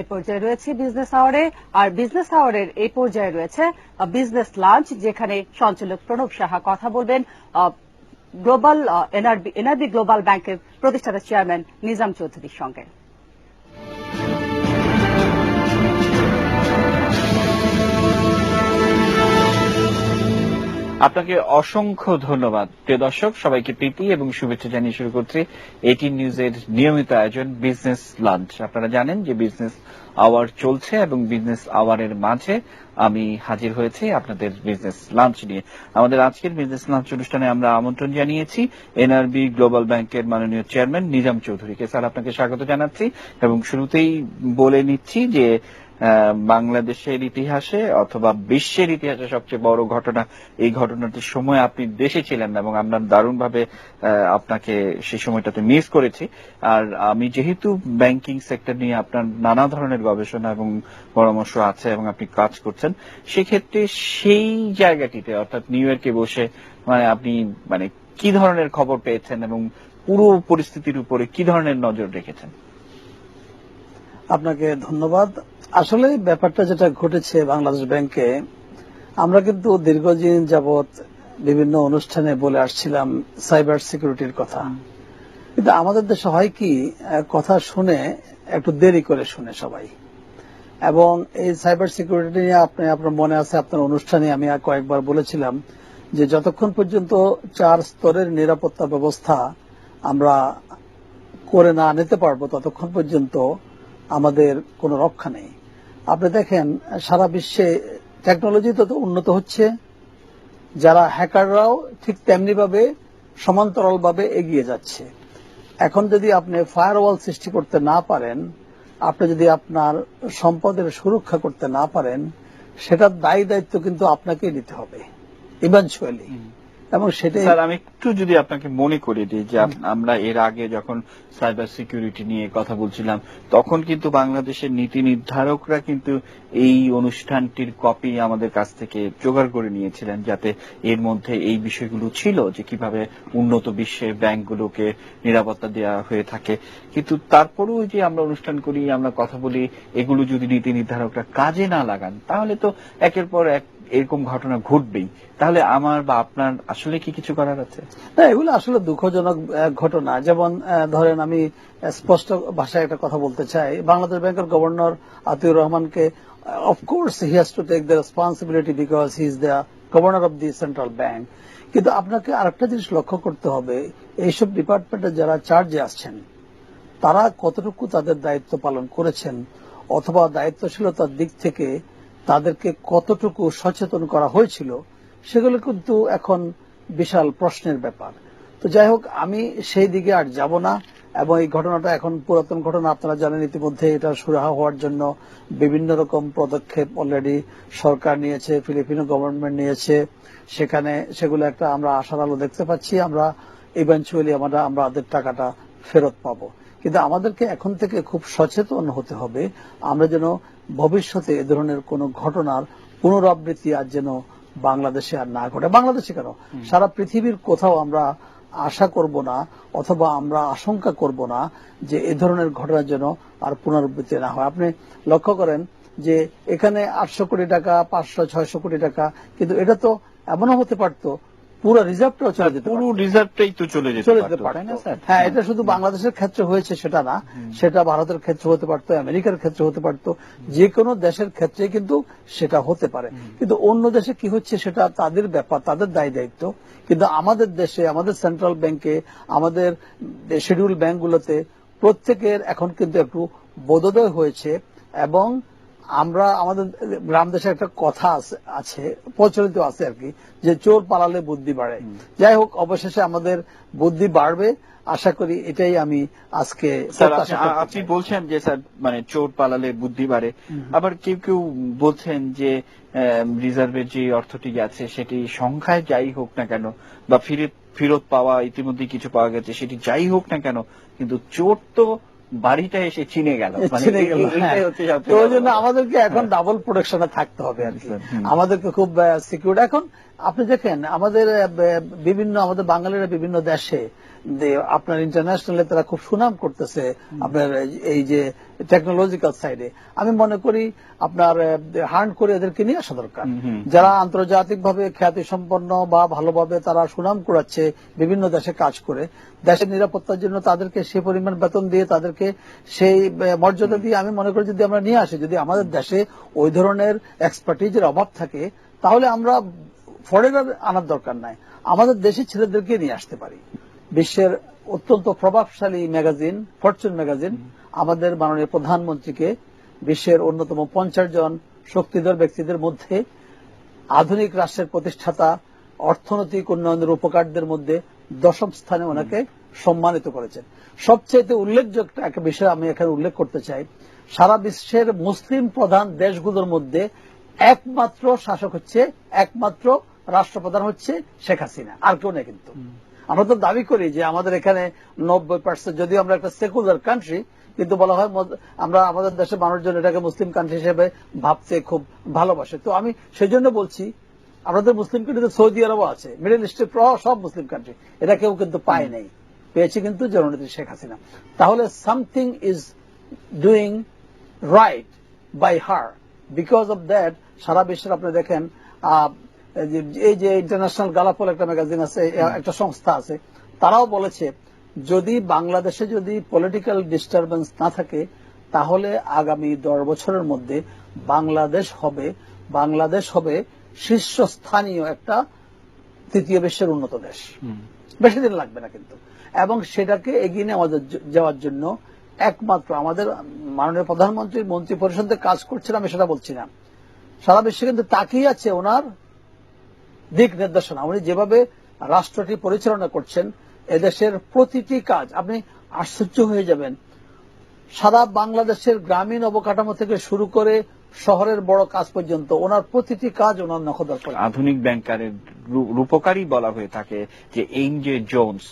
এ পর্যায়ে রয়েছে বিজনেস আওয়ারে আর বিজনেস আওয়ারের এই পর্যায়ে রয়েছে বিজনেস লাঞ্চ যেখানে সঞ্চালক প্রণব সাহা কথা বলবেন গ্লোবাল এনআরবি গ্লোবাল ব্যাংকের প্রতিষ্ঠাতা চেয়ারম্যান নিজাম চৌধুরীর সঙ্গে। আপনাকে অসংখ্য ধন্যবাদ। প্রিয় দর্শক, সবাইকে প্রীতি এবং শুভেচ্ছা জানিয়ে শুরু করছি এইটিন নিউজের নিয়মিত আয়োজন বিজনেস লাঞ্চ আপনারা জানেন যে বিজনেস আওয়ার চলছে এবং বিজনেস আওয়ারের মাঝে আমি হাজির হয়েছি আপনাদের বিজনেস লাঞ্চ নিয়ে। আমাদের আজকের বিজনেস লাঞ্চ অনুষ্ঠানে আমরা আমন্ত্রণ জানিয়েছি এনআরবি গ্লোবাল ব্যাংকের মাননীয় চেয়ারম্যান নিজাম চৌধুরীকে। স্যার, আপনাকে স্বাগত জানাচ্ছি এবং শুরুতেই বলে নিচ্ছি যে বাংলাদেশের ইতিহাসে অথবা বিশ্বের ইতিহাসে সবচেয়ে বড় ঘটনা, এই ঘটনাটির সময় আপনি দেশে ছিলেন এবং আমরা দারুণভাবে আপনাকে সেই সময়টাতে মিস করেছি। আর আমি যেহেতু ব্যাংকিং সেক্টর নিয়ে আপনার নানা ধরনের গবেষণা এবং পরামর্শ আছে এবং আপনি কাজ করছেন, সেক্ষেত্রে সেই জায়গাটিতে, অর্থাৎ নিউ ইয়র্কে বসে মানে আপনি মানে কি ধরনের খবর পেয়েছেন এবং পুরো পরিস্থিতির উপরে কি ধরনের নজর রেখেছেন? আপনাকে ধন্যবাদ। আসলে ব্যাপারটা যেটা ঘটেছে বাংলাদেশ ব্যাংকে, আমরা কিন্তু দীর্ঘদিন যাবৎ বিভিন্ন অনুষ্ঠানে বলে আসছিলাম সাইবার সিকিউরিটির কথা। কিন্তু আমাদের দেশে হয় কি কথা শুনে একটু দেরি করে শুনে সবাই। এবং এই সাইবার সিকিউরিটি নিয়ে আপনি, আপনার মনে আছে, আপনার অনুষ্ঠানে আমি কয়েকবার বলেছিলাম যে যতক্ষণ পর্যন্ত চার স্তরের নিরাপত্তা ব্যবস্থা আমরা করে না নিতে পারব, ততক্ষণ পর্যন্ত আমাদের কোনো রক্ষা নেই। আপনি দেখেন, সারা বিশ্বে টেকনোলজি তত উন্নত হচ্ছে। যারা হ্যাকাররাও ঠিক তেমনি ভাবে সমান্তরাল ভাবে এগিয়ে যাচ্ছে। এখন যদি আপনি ফায়ারওয়াল সৃষ্টি করতে না পারেন, আপনি যদি আপনার সম্পদের সুরক্ষা করতে না পারেন, সেটার দায়ী দায়িত্ব কিন্তু আপনাকেই নিতে হবে ইভেনচুয়ালি এবং সেটাই স্যার, আমি একটু যদি আপনাকে মনে করিয়ে দিই যে আমরা এর আগে যখন সাইবার সিকিউরিটি নিয়ে কথা বলছিলাম, তখন কিন্তু বাংলাদেশের নীতি নির্ধারকরা কিন্তু এই অনুষ্ঠানটির কপি আমাদের কাছ থেকে জোগাড় করে নিয়েছিলেন যাতে এর মধ্যে এই বিষয়গুলো ছিল যে কীভাবে উন্নত বিশ্বের ব্যাংকগুলোকে নিরাপত্তা দেওয়া হয়ে থাকে। কিন্তু তারপরেও যে আমরা অনুষ্ঠান করি, আমরা কথা বলি, এগুলো যদি নীতি নির্ধারকরা কাজে না লাগান, তাহলে তো একের পর এক এরকম ঘটনা ঘটবেই। তাহলে আমার বা আপনার আসলে কি কিছু করার আছে? না, এগুলো আসলে দুঃখজনক ঘটনা। যেমন ধরেন আমি স্পষ্ট ভাষায় একটা কথা বলতে চাই। বাংলাদেশ ব্যাংকের গভর্নর আতিউর রহমানকে of course he has to take the responsibility because he is the governor of the central bank কিন্তু আপনাকে আরেকটা জিনিস লক্ষ্য করতে হবে, এইসব ডিপার্টমেন্টে যারা চার্জে আসছেন, তারা কতটুকু তাদের দায়িত্ব পালন করেছেন? অথবা দায়িত্বশীলতার দিক থেকে তাদেরকে কতটুকু সচেতন করা হয়েছিল, সেগুলো কিন্তু এখন বিশাল প্রশ্নের ব্যাপার। তো যাই হোক, আমি সেই দিকে আর যাব না, এবং এই ঘটনাটা এখন পুরাতন ঘটনা, আপনারা জানেন ইতিমধ্যে এটা সুরাহা হওয়ার জন্য বিভিন্ন রকম পদক্ষেপ অলরেডি সরকার নিয়েছে, ফিলিপিনো গভর্নমেন্ট নিয়েছে, সেখানে সেগুলো একটা আমরা আশার আলো দেখতে পাচ্ছি, আমরা ইভেন্চুয়ালি আমরা আমাদের টাকাটা ফেরত পাবো। কিন্তু আমাদেরকে এখন থেকে খুব সচেতন হতে হবে। আমরা যেন ভবিষ্যতে এ ধরনের কোনো ঘটনার পুনরাবৃত্তি আর যেন বাংলাদেশে আর না ঘটে। বাংলাদেশে কেন? সারা পৃথিবীর কোথাও আমরা আশা করব না অথবা আমরা আশঙ্কা করব না যে এ ধরনের ঘটনা যেন আর পুনরাবৃত্তি না হয়। আপনি লক্ষ্য করেন যে এখানে আটশো কোটি টাকা পাঁচশো ছয়শো কোটি টাকা কিন্তু এটা তো এমনও হতে পারতো পুরো রিজার্ভটাও চলে যেতে পুরো রিজার্ভটাই তো চলে যেতে চলে যেতে তাই না স্যার? হ্যাঁ এটা শুধু বাংলাদেশের ক্ষেত্রে হয়েছে সেটা না। সেটা ভারতের ক্ষেত্রে হতে পারতো আমেরিকার ক্ষেত্রে হতে পারতো যে কোনো দেশের ক্ষেত্রে কিন্তু সেটা হতে পারে। কিন্তু অন্য দেশে কি হচ্ছে সেটা তাদের ব্যাপার তাদের দায় দায়িত্ব। কিন্তু আমাদের দেশে আমাদের সেন্ট্রাল ব্যাংকে আমাদের শিডিউল ব্যাংকগুলোতে প্রত্যেকের এখন কিন্তু একটু বোধোদয় হয়েছে এবং আমরা আমাদের গ্রাম দেশে একটা কথা আছে- আছে প্রচলিত আছে আর কি যে চোর পালালে বুদ্ধি বাড়ে। যাই হোক অবশেষে আমাদের বুদ্ধি বাড়বে আশা করি এটাই আমি আজকে আপনি-। বলছেন যে স্যার মানে চোর পালালে বুদ্ধি বাড়ে। আবার কেউ কেউ বলছেন যে রিজার্ভের যে অর্থটি গেছে সেটি সংখ্যায় যাই হোক না কেন বা ফিরে ফেরত পাওয়া ইতিমধ্যে কিছু পাওয়া গেছে সেটি যাই হোক না কেন কিন্তু চোর তো বাড়িটা এসে চিনে গেল। মানে হ্যাঁ। তো ওই জন্য আমাদেরকে এখন ডাবল প্রোটেকশনে থাকতে হবে আর কি। আমাদেরকে খুব সিকিউর এখন আপনি দেখেন আমাদের বিভিন্ন আমাদের বাঙালিরা বিভিন্ন দেশে আপনার ইন্টারন্যাশনালে তারা খুব সুনাম করতেছে আপনার এই- যে টেকনোলজিক্যাল সাইডে আমি মনে করি আপনার হার্ন করে এদেরকে নিয়ে আসা দরকার। যারা আন্তর্জাতিকভাবে খ্যাতি সম্পন্ন বা ভালোভাবে তারা সুনাম কুড়াচ্ছে বিভিন্ন দেশে কাজ করে দেশের নিরাপত্তার জন্য তাদেরকে সে পরিমাণ বেতন দিয়ে তাদেরকে সেই মর্যাদা দিয়ে আমি মনে করি যদি আমরা নিয়ে আসি যদি আমাদের দেশে ওই ধরনের এক্সপার্টিজের অভাব থাকে তাহলে আমরা ফরেনার আনার দরকার নাই। আমাদের দেশের ছেলেদেরকে নিয়ে আসতে পারি। বিশ্বের অত্যন্ত প্রভাবশালী ম্যাগাজিন ফরচুন ম্যাগাজিন আমাদের মাননীয় প্রধানমন্ত্রীকে বিশ্বের অন্যতম পঞ্চাশ জন শক্তিধর ব্যক্তিদের মধ্যে আধুনিক রাষ্ট্রের প্রতিষ্ঠাতা অর্থনৈতিক উন্নয়নের উপকারদের মধ্যে দশম স্থানে ওনাকে সম্মানিত করেছেন। সবচেয়ে উল্লেখযোগ্য একটা বিষয় আমি এখানে উল্লেখ করতে চাই। সারা বিশ্বের মুসলিম প্রধান দেশগুলোর মধ্যে একমাত্র শাসক হচ্ছে একমাত্র রাষ্ট্রপ্রধান হচ্ছে শেখ হাসিনা। আর কেউ নেই কিন্তু। আমরা তো দাবি করি যে আমাদের এখানে নব্বই পার্সেন্ট যদিও আমরা একটা সেকুলার কান্ট্রি কিন্তু বলা হয় আমরা আমাদের দেশের মানুষজন এটাকে মুসলিম কান্ট্রি হিসেবে ভাবতে খুব ভালোবাসে। তো আমি সেই জন্য বলছি আমাদের মুসলিম কান্ট্রিতে সৌদি আরবও আছে মিডল ইস্টের প্রায় সব মুসলিম কান্ট্রি এটা কেউ কিন্তু পায় নাই। পেয়েছে কিন্তু জননেত্রী শেখ হাসিনা। তাহলে something is doing right by her because of that সারা বিশ্বের আপনি দেখেন আহ, এই যে- ইন্টারন্যাশনাল গালাপল একটা ম্যাগাজিন আছে একটা সংস্থা আছে তারাও বলেছে যদি বাংলাদেশে যদি পলিটিক্যাল ডিস্টারবেন্স না থাকে তাহলে আগামী দশ বছরের মধ্যে বাংলাদেশ হবে বাংলাদেশ হবে শীর্ষস্থানীয় একটা তৃতীয় বিশ্বের উন্নত দেশ। বেশি দিন লাগবে না কিন্তু। এবং সেটাকে এগিয়ে নিয়ে আমাদের যাওয়ার জন্য একমাত্র আমাদের মাননীয় প্রধানমন্ত্রী মন্ত্রী পরিষদে কাজ করছেন আমি সেটা বলছি না। সারা বিশ্বে কিন্তু তাকিয়ে আছে ওনার দিক নির্দেশনা। উনি যেভাবে রাষ্ট্রটি পরিচালনা করছেন, এদেশের প্রতিটি কাজ, আপনি আশ্চর্য হয়ে যাবেন। সারা বাংলাদেশের গ্রামীণ অবকাঠামো থেকে শুরু করে শহরের বড় কাজ পর্যন্ত ওনার প্রতিটি কাজ ওনার নখদর করে। আধুনিক ব্যাংকারের রূপকারী বলা হয়ে থাকে যে এই যে জোনস।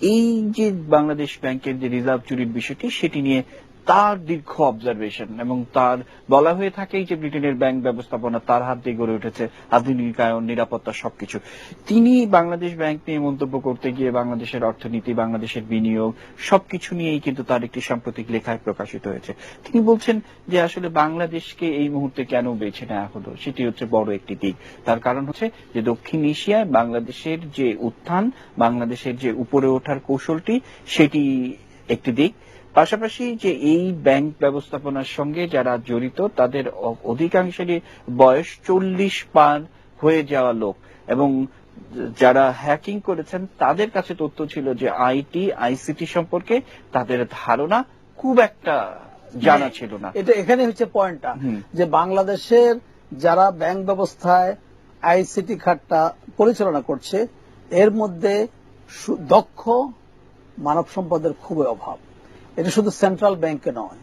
এই যে বাংলাদেশ ব্যাংকের যে রিজার্ভ চুরির বিষয়টি, সেটি নিয়ে তার দীর্ঘ অবজারভেশন এবং তার বলা হয়ে থাকে যে ব্রিটেনের ব্যাংক ব্যবস্থাপনা তার হাত দিয়ে গড়ে উঠেছে, আধুনিকায়ন, নিরাপত্তা সবকিছু। তিনি বাংলাদেশ ব্যাংক নিয়ে মন্তব্য করতে গিয়ে বাংলাদেশের অর্থনীতি, বাংলাদেশের বিনিয়োগ সবকিছু নিয়েই কিন্তু তার একটি সাম্প্রতিক লেখায় প্রকাশিত হয়েছে। তিনি বলছেন যে আসলে বাংলাদেশকে এই মুহূর্তে কেন বেছে নেওয়া হলো, সেটি হচ্ছে বড় একটি দিক। তার কারণ হচ্ছে যে দক্ষিণ এশিয়ায় বাংলাদেশের যে উত্থান, বাংলাদেশের যে উপরে ওঠার কৌশলটি, সেটি একটি দিক। পাশাপাশি যে এই ব্যাংক ব্যবস্থাপনার সঙ্গে যারা জড়িত তাদের অধিকাংশেরই বয়স চল্লিশ পার হয়ে যাওয়া লোক। এবং যারা হ্যাকিং করেছেন তাদের কাছে তথ্য ছিল যে আইটি আইসিটি সম্পর্কে তাদের ধারণা খুব একটা জানা ছিল না। এটা এখানে হচ্ছে পয়েন্টটা। যে বাংলাদেশের যারা ব্যাংক ব্যবস্থায় আইসিটি খাতটা পরিচালনা করছে এর মধ্যে দক্ষ মানব সম্পদের খুবই অভাব। এটা শুধু সেন্ট্রাল ব্যাংকে নয়।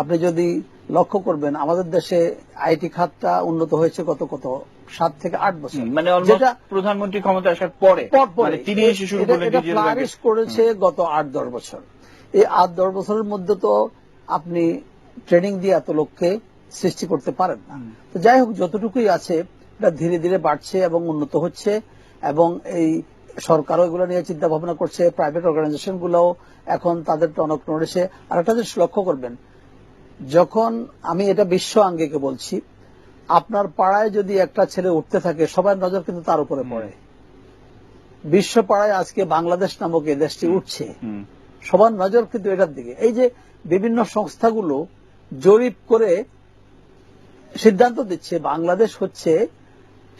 আপনি যদি লক্ষ্য করবেন আমাদের দেশে আইটি খাতটা উন্নত হয়েছে কত কত সাত থেকে আট বছর। মানে যেটা প্রধানমন্ত্রী ক্ষমতা আসার পরে মানে তিনি এসে শুরু flourish করেছে গত আট দশ বছর। এই আট দশ বছরের মধ্যে তো আপনি ট্রেনিং দিয়ে এত লোককে সৃষ্টি করতে পারেন না। তো যাই হোক যতটুকুই আছে এটা ধীরে ধীরে বাড়ছে এবং উন্নত হচ্ছে এবং এই সরকারও এগুলো নিয়ে চিন্তা ভাবনা করছে প্রাইভেট অর্গানাইজেশন গুলোও এখন তাদের টনক নড়েছে। আর একটা জিনিস লক্ষ্য করবেন যখন আমি এটা বিশ্ব আঙ্গিকে বলছি আপনার পাড়ায় যদি একটা ছেলে উঠতে থাকে সবার নজর কিন্তু তার উপরে পড়ে। বিশ্ব পাড়ায় আজকে বাংলাদেশ নামক এই দেশটি উঠছে সবার নজর কিন্তু এটার দিকে। এই যে বিভিন্ন সংস্থাগুলো জরিপ করে সিদ্ধান্ত দিচ্ছে বাংলাদেশ হচ্ছে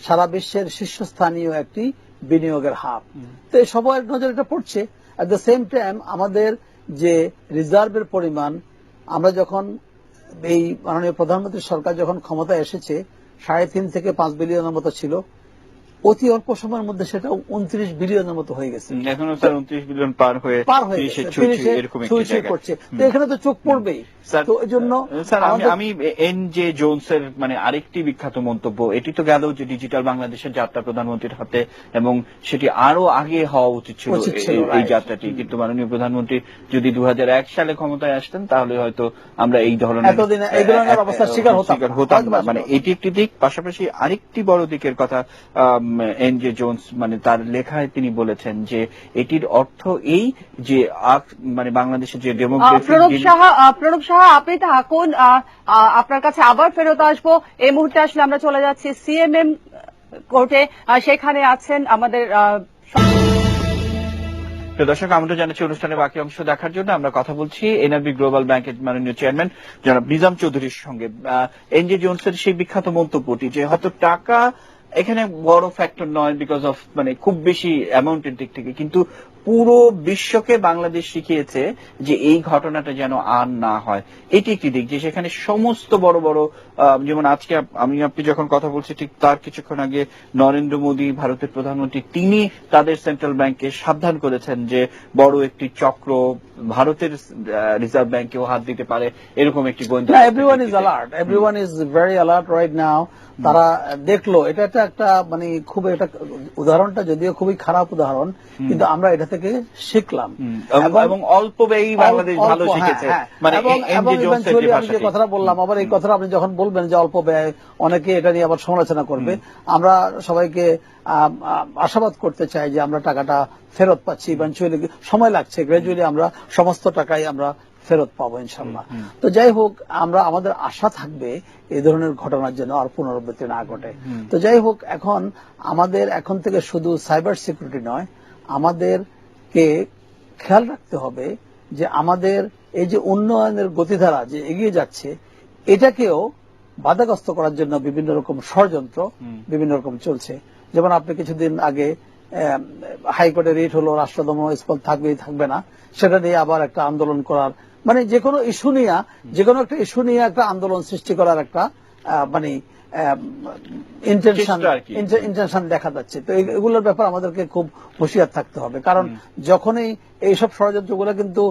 সারা বিশ্বের শীর্ষস্থানীয় একটি বিনিয়োগের হাব তো এই সবার নজর এটা পড়ছে। অ্যাট দ্য সেম টাইম আমাদের যে রিজার্ভের পরিমাণ আমরা যখন এই মাননীয় প্রধানমন্ত্রী সরকার যখন ক্ষমতায় এসেছে সাড়ে তিন থেকে পাঁচ বিলিয়নের মতো ছিল অতি অল্প সময়ের মধ্যে সেটা উনত্রিশ বিলিয়নের মতো হয়ে গেছে। এখনও স্যার উনত্রিশ বিলিয়ন পার হয়ে পার হয়ে গেছে। করছে। তো এখানে তো চোখ পড়বেই। তো এই জন্য আমি এন জে জোনসের মানে আরেকটি বিখ্যাত মন্তব্য এটি তো গেল যে ডিজিটাল বাংলাদেশের যাত্রা প্রধানমন্ত্রীর হাতে এবং সেটি আরও আগে হওয়া উচিত ছিল এই- যাত্রাটি। কিন্তু মাননীয় প্রধানমন্ত্রী যদি দু হাজার এক সালে ক্ষমতায় আসতেন তাহলে হয়তো আমরা এই ধরনের এতদিনে এই ধরনের অবস্থার শিকার হতাম। মানে এটি একটি দিক পাশাপাশি আরেকটি বড় দিকের কথা এন জে জোন্স মানে তার লেখায় তিনি বলেছেন যে এটির অর্থ এই যে মানে বাংলাদেশের যে ডেমোগ্রাফি প্রণব সাহা প্রণব সাহা আপনি থাকুন আপনার কাছে আবার ফেরত আসব। এই মুহূর্তে আসলে আমরা চলে যাচ্ছি সিএমএম কোর্টে। সেখানে আছেন আমাদের দর্শক আমন্ত্রণ জানাচ্ছি অনুষ্ঠানের বাকি অংশ দেখার জন্য। আমরা কথা বলছি এনআরবি গ্লোবাল ব্যাংকের মাননীয় চেয়ারম্যান জনাব নিজাম চৌধুরীর সঙ্গে। এনজে জোনসের সেই বিখ্যাত মন্তব্যটি যে হয়তো টাকা এখানে বড় ফ্যাক্টর নয় বিকজ অফ মানে খুব বেশি অ্যামাউন্টের দিক থেকে। কিন্তু পুরো বিশ্বকে বাংলাদেশ শিখিয়েছে যে এই ঘটনাটা যেন আর না হয়। এটি একটি দিক যে সেখানে সমস্ত বড় বড় যেমন আজকে আমি আপনি যখন কথা বলছি ঠিক তার কিছুক্ষণ আগে নরেন্দ্র মোদী ভারতের প্রধানমন্ত্রী তিনি তাদের সেন্ট্রাল ব্যাংকে সাবধান করেছেন যে বড় একটি চক্র ভারতের রিজার্ভ ব্যাংকেও হাত দিতে পারে এরকম একটি গোয়েন্দা everyone is alert everyone is very alert right now তারা দেখল। এটা একটা একটা মানে খুব একটা উদাহরণটা যদিও খুবই খারাপ উদাহরণ কিন্তু আমরা এটা থেকে শিখলাম। এবং- অল্প ব্যয়ই বাংলাদেশ ভালো হ্যাঁ, শিখেছে। হ্যাঁ। মানে জে জোনসের আমি যে কথাটা বললাম আবার এই কথাটা আপনি যখন বলবেন যে অল্প ব্যয় অনেকে এটা নিয়ে আবার সমালোচনা করবে। আমরা সবাইকে আশাবাদ করতে চাই যে আমরা টাকাটা ফেরত পাচ্ছি। ইভেন্চুয়ালি সময় লাগছে। গ্রাজুয়ালি আমরা সমস্ত টাকাই আমরা ফেরত পাবো ইনশাল্লাহ তো যাই হোক আমরা আমাদের আশা থাকবে এই ধরনের ঘটনার জন্য আর পুনরাবৃত্তি না ঘটে। তো যাই হোক এখন আমাদের এখন থেকে শুধু সাইবার সিকিউরিটি নয় আমাদেরকে খেয়াল রাখতে হবে যে আমাদের এই যে উন্নয়নের গতিধারা যে এগিয়ে যাচ্ছে এটাকেও বাধাগ্রস্ত করার জন্য বিভিন্ন রকম ষড়যন্ত্র বিভিন্ন রকম চলছে। যেমন আপনি কিছুদিন আগে হাইকোর্টে রিট হলো রাষ্ট্রদম স্কুল থাকবেই থাকবে না সেটা নিয়ে আবার একটা আন্দোলন করার মানে যে কোনো ইস্যু নিয়ে যে কোনো একটা ইস্যু নিয়ে একটা আন্দোলন সৃষ্টি করার একটা মানে ইন্টেনশন দেখা যাচ্ছে। তো এগুলোর ব্যাপার আমাদেরকে খুব হুঁশিয়ার থাকতে হবে। কারণ যখনই এইসব ষড়যন্ত্রগুলো কিন্তু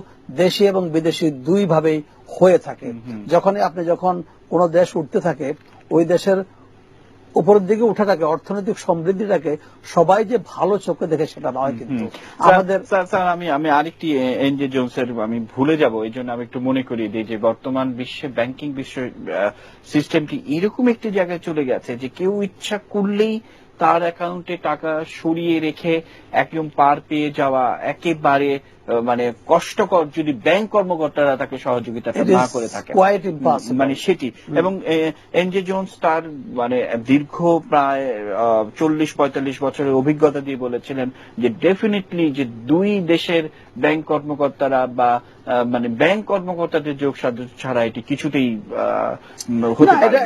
দেশি এবং বিদেশি দুইভাবেই হয়ে থাকে যখনই আপনি যখন কোনো দেশ উঠতে থাকে ওই দেশের উপরের দিকে উঠাটাকে অর্থনৈতিক সমৃদ্ধিটাকে সবাই যে ভালো চোখে দেখে সেটা নয় কিন্তু। আমাদের স্যার আমি আমি আরেকটি এন জে জোনসের আমি ভুলে যাব এই জন্য আমি একটু মনে করিয়ে দিই যে বর্তমান বিশ্বে ব্যাংকিং বিশ্ব সিস্টেমটি এরকম একটি জায়গায় চলে গেছে যে কেউ ইচ্ছা করলেই তার অ্যাকাউন্টে টাকা সরিয়ে রেখে একদম পার পেয়ে যাওয়া একেবারে মানে কষ্টকর যদি ব্যাংক কর্মকর্তারা তাকে সহযোগিতা না করে থাকে। মানে সেটি। এবং এনজে জোন্স তার মানে দীর্ঘ প্রায় চল্লিশ পঁয়তাল্লিশ বছরের অভিজ্ঞতা দিয়ে বলেছিলেন যে ডেফিনেটলি যে দুই দেশের ব্যাংক কর্মকর্তারা বা মানে ব্যাংক কর্মকর্তাদের যোগ সাধ্য ছাড়া এটি কিছুতেই হতে পারে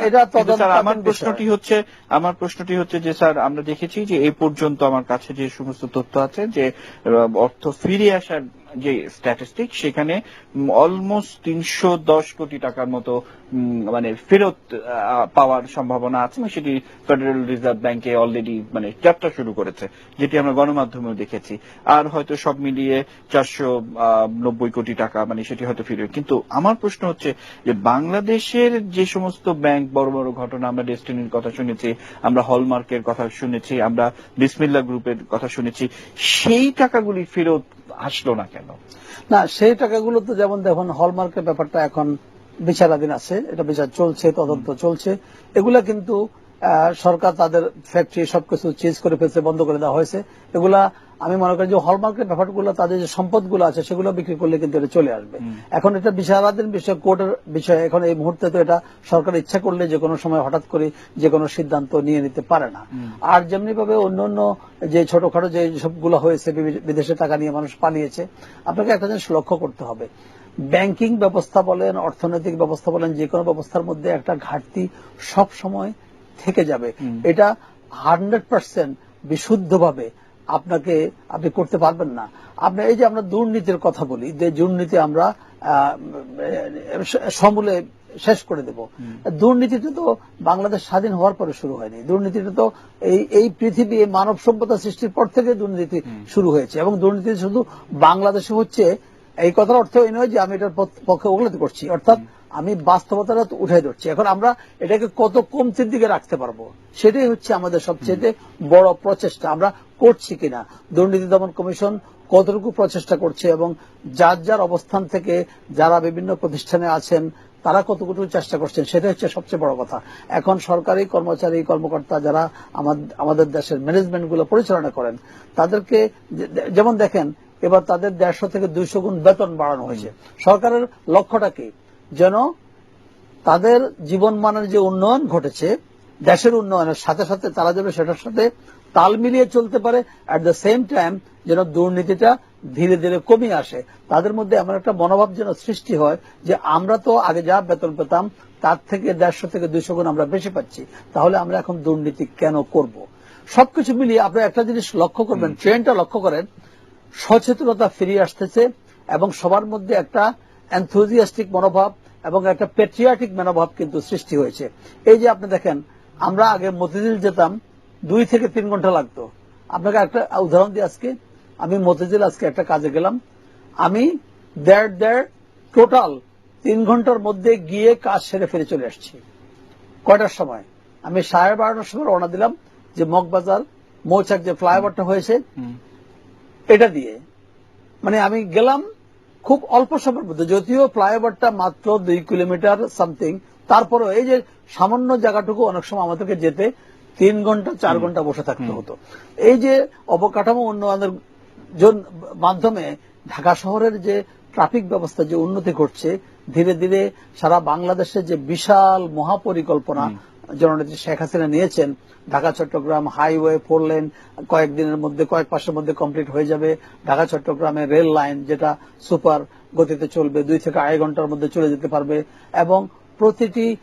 আমার প্রশ্নটি হচ্ছে আমার প্রশ্নটি হচ্ছে যে স্যার আমরা দেখেছি যে এই পর্যন্ত আমার কাছে যে সমস্ত তথ্য আছে যে অর্থ ফিরে আসার যে স্ট্যাটিস্টিক সেখানে অলমোস্ট তিনশো দশ কোটি টাকার মতো মানে ফেরত পাওয়ার সম্ভাবনা আছে সেটি ফেডারেল রিজার্ভ ব্যাংকে অলরেডি মানে যাত্রা শুরু করেছে, যেটি আমরা গণমাধ্যমেও দেখেছি। আর হয়তো সব মিলিয়ে চারশো নব্বই কোটি টাকা মানে সেটি হয়তো ফিরে। কিন্তু আমার প্রশ্ন হচ্ছে যে বাংলাদেশের যে সমস্ত ব্যাংক বড় বড় ঘটনা, আমরা ডেস্টিনির কথা শুনেছি, আমরা হলমার্কের কথা শুনেছি, আমরা বিসমিল্লা গ্রুপের কথা শুনেছি, সেই টাকাগুলি ফেরত আসলো না কেন? না সেই টাকাগুলো তো যেমন দেখুন হলমার্কের ব্যাপারটা এখন বিচারাধীন আছে এটা বিচার চলছে তদন্ত চলছে। এগুলা কিন্তু সরকার তাদের ফ্যাক্টরি সবকিছু চেঞ্জ করে ফেলছে বন্ধ করে দেওয়া হয়েছে। এগুলা আমি মনে করি যে হলমার্কের ব্যাপারগুলো তাদের যে সম্পদগুলো আছে সেগুলো বিক্রি করলে কিন্তু এটা চলে আসবে। এখন এটা বিচারাধীন বিষয় কোর্টের বিষয় এখন এই মুহূর্তে তো এটা সরকার ইচ্ছা করলে যে কোনো সময় হঠাৎ করে যে কোনো সিদ্ধান্ত নিয়ে নিতে পারে না। আর যেমনি ভাবে অন্য অন্য যে ছোটখাটো যে সবগুলো হয়েছে বিদেশে টাকা নিয়ে মানুষ পালিয়েছে আপনাকে একটা জিনিস লক্ষ্য করতে হবে। ব্যাংকিং ব্যবস্থা বলেন অর্থনৈতিক ব্যবস্থা বলেন যে কোনো ব্যবস্থার মধ্যে একটা ঘাটতি সব সময় থেকে যাবে। এটা হান্ড্রেড পার্সেন্ট বিশুদ্ধভাবে আপনাকে আপনি করতে পারবেন না। আপনি এই যে আমরা দুর্নীতির কথা বলি যে দুর্নীতি আমরা সমূলে শেষ করে দেব। দুর্নীতিটা তো বাংলাদেশ স্বাধীন হওয়ার পরে শুরু হয়নি। দুর্নীতিটা তো এই এই পৃথিবী মানব সভ্যতা সৃষ্টির পর থেকে দুর্নীতি শুরু হয়েছে। এবং দুর্নীতি শুধু বাংলাদেশে হচ্ছে এই কথার অর্থ এই নয় যে আমি এটার পক্ষে ওগুলোতে করছি। অর্থাৎ আমি বাস্তবতাটা উঠাই ধরছি। এখন আমরা এটাকে কত কমতির দিকে রাখতে পারব, সেটাই হচ্ছে আমাদের সবচেয়ে বড় প্রচেষ্টা। আমরা করছি কিনা? দুর্নীতি দমন কমিশন কতটুকু প্রচেষ্টা করছে এবং যার যার অবস্থান থেকে যারা বিভিন্ন প্রতিষ্ঠানে আছেন, তারা কতটুকু চেষ্টা করছেন, সেটা হচ্ছে সবচেয়ে বড় কথা। এখন সরকারি কর্মচারী, কর্মকর্তা যারা আমাদ- আমাদের দেশের ম্যানেজমেন্টগুলো পরিচালনা করেন, তাদেরকে যেমন দেখেন, এবার তাদের দেড়শো থেকে দুইশো গুণ বেতন বাড়ানো হয়েছে। সরকারের লক্ষ্যটা কি? যেন তাদের জীবনমানের যে উন্নয়ন ঘটেছে দেশের উন্নয়নের সাথে সাথে তারা যেন সেটার সাথে তাল মিলিয়ে চলতে পারে অ্যাট দ্য সেম টাইম যেন দুর্নীতিটা ধীরে ধীরে কমে আসে। তাদের মধ্যে এমন একটা মনোভাব যেন সৃষ্টি হয় যে আমরা তো আগে যা বেতন পেতাম তার থেকে দেড়শো থেকে দুইশো গুণ আমরা বেশি পাচ্ছি তাহলে আমরা এখন দুর্নীতি কেন করব? সবকিছু মিলিয়ে আপনি একটা জিনিস লক্ষ্য করবেন ট্রেনটা লক্ষ্য করেন সচেতনতা ফিরিয়ে আসতেছে এবং সবার মধ্যে একটা এনথুজিয়াস্টিক মনোভাব এবং একটা পেট্রিয়াটিক মনোভাব কিন্তু সৃষ্টি হয়েছে। এই যে আপনি দেখেন আমরা আগে মতিঝিল যেতাম দুই থেকে তিন ঘণ্টা লাগতো। আপনাকে একটা উদাহরণ দিই আজকে। আমি মতিঝিল আজকে একটা কাজে গেলাম। আমি দেড় দেড় টোটাল তিন ঘণ্টার মধ্যে গিয়ে কাজ সেরে ফিরে চলে আসছি। কয়টার সময়? আমি সাড়ে বারোটার সময় রওনা দিলাম যে মগবাজার মৌচাক যে ফ্লাইওভারটা হয়েছে এটা দিয়ে। মানে আমি গেলাম খুব অল্প সময়ের মধ্যে যদিও ফ্লাইওভারটা মাত্র দুই কিলোমিটার সামথিং তারপরে এই যে সামান্য জায়গাটুকু অনেক সময় আমাদেরকে যেতে তিন ঘণ্টা চার ঘণ্টা বসে থাকতে হতো। এই যে অবকাঠামো উন্নয়নের মাধ্যমে ঢাকা শহরের যে ট্রাফিক ব্যবস্থা যে উন্নতি ঘটছে ধীরে ধীরে সারা বাংলাদেশের যে বিশাল মহাপরিকল্পনা জননেত্রী শেখ হাসিনা নিয়েছেন Dhaka Chittagong highway four lane কয়েকদিনের মধ্যে কয়েক মাসের মধ্যে কমপ্লিট হয়ে যাবে। ঢাকা চট্টগ্রামে রেল লাইন যেটা সুপার গতিতে চলবে দুই থেকে আড়াই ঘণ্টার মধ্যে চলে যেতে পারবে। এবং প্রতিটি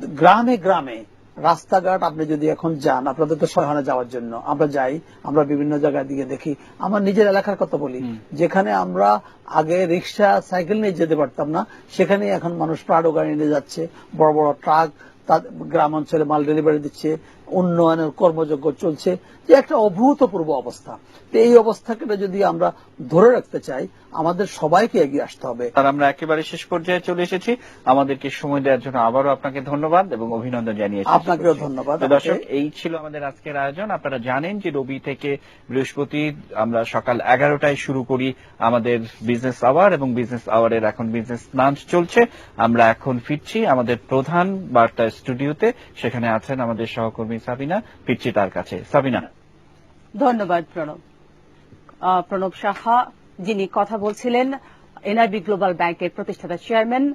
গ্রামে গ্রামে রাস্তাঘাট আপনি যদি এখন যান আপনাদের তো সহায়না যাওয়ার জন্য। আমরা যাই আমরা বিভিন্ন জায়গায় দিকে দেখি। আমার নিজের এলাকার কথা বলি। যেখানে আমরা আগে রিক্সা সাইকেল নিয়ে যেতে পারতাম না সেখানে এখন মানুষ প্রাডো গাড়ি নিয়ে যাচ্ছে। বড় বড় ট্রাক গ্রাম অঞ্চলে মাল ডেলিভারি দিচ্ছে। উন্নয়নের কর্মযজ্ঞ চলছে যে একটা অভূতপূর্ব অবস্থা। তো এই অবস্থাকে যদি আমরা ধরে রাখতে চাই আমাদের সবাইকে এগিয়ে আসতে হবে। আর আমরা একেবারে শেষ পর্যায়ে চলে এসেছি। আমাদেরকে সময় দেওয়ার জন্য আবারও আপনাকে ধন্যবাদ এবং অভিনন্দন জানিয়ে শেষ আপনাকেও ধন্যবাদ। দর্শক এই ছিল আমাদের আজকের আয়োজন। আপনারা জানেন যে রবি থেকে বৃহস্পতি আমরা সকাল এগারোটায় শুরু করি আমাদের বিজনেস আওয়ার এবং বিজনেস আওয়ারের এখন বিজনেস লাঞ্চ চলছে। আমরা এখন ফিরছি আমাদের প্রধান বার্তা স্টুডিওতে সেখানে আছেন আমাদের সহকর্মী সাবিনা, ফিরছি তার কাছে। সাবিনা। ধন্যবাদ, প্রণব। প্রণব সাহা, যিনি কথা বলছিলেন, এনআরবি গ্লোবাল ব্যাংকের প্রতিষ্ঠাতা চেয়ারম্যান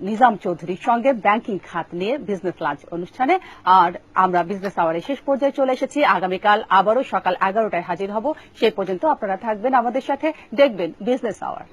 নিজাম চৌধুরীর সঙ্গে ব্যাংকিং খাত নিয়ে বিজনেস লাঞ্চ অনুষ্ঠানে। আর আমরা বিজনেস আওয়ারের শেষ পর্যায়ে চলে এসেছি। আগামীকাল আবারও সকাল এগারোটায় হাজির হব। সেই পর্যন্ত আপনারা থাকবেন আমাদের সাথে। দেখবেন বিজনেস আওয়ার।